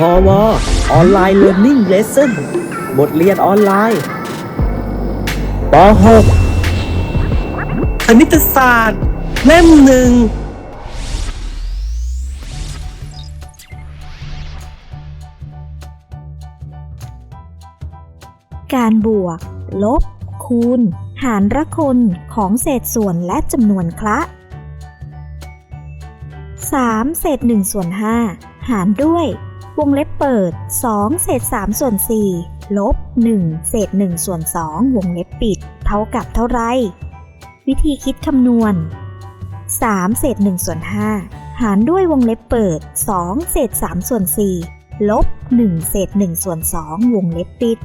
พอวออนไลน์เรียน i ิ่งเลสเซ่นบทเรียนออนไลน์ป .6 คณิตศาสตร์ เล่มหนึ่งการบวก ลบ คูณ หารระคนของเศษส่วนและจำนวนคละ 3 เศษ1ส่วน5หารด้วย วงเล็บเปิด 2 เศษ 3 ส่วน 4 ลบ 1 เศษ 1 ส่วน 2 วงเล็บปิด เท่ากับเท่าไร วิธีคิดคำนวณ 3 เศษ 1 ส่วน 5 หารด้วยวงเล็บเปิด 2 เศษ 3 ส่วน 4 ลบ 1 เศษ 1 ส่วน 2 วงเล็บปิด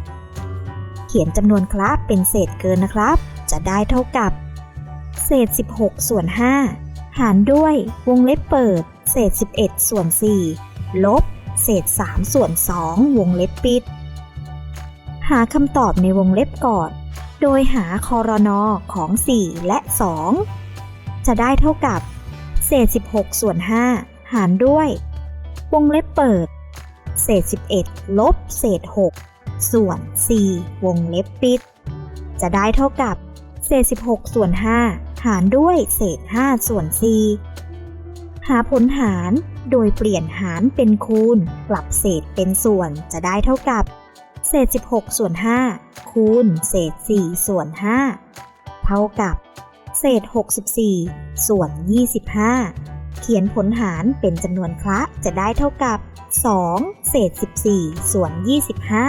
เขียนจำนวนคละเป็นเศษเกินนะครับ จะได้เท่ากับ เศษ 16 ส่วน 5 หารด้วยวงเล็บเปิด เศษ 11 ส่วน 4 ลบ เศษ 3 ส่วน 2 วงเล็บปิด หาคำตอบในวงเล็บก่อน โดยหาคอรนอของ 4 และ 2 จะได้เท่ากับ เศษ 16 ส่วน 5 หารด้วย วงเล็บเปิด เศษ 11 ลบ เศษ 6 ส่วน 4 วงเล็บปิด จะได้เท่ากับ เศษ 16 ส่วน 5 หารด้วย เศษ 5 ส่วน 4 หาผลหาร โดยเปลี่ยนหารเป็นคูณ กลับเศษเป็นส่วนจะได้เท่ากับ เศษ 16 ส่วน 5 คูณ เศษ 4 ส่วน 5 เท่ากับ เศษ 64 ส่วน 25 เขียนผลหารเป็นจำนวนคละจะได้เท่ากับ 2 เศษ 14 ส่วน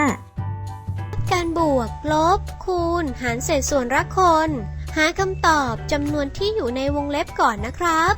25 การบวก ลบ คูณ หารเศษส่วนละคน หาคำตอบจำนวนที่อยู่ในวงเล็บก่อนนะครับ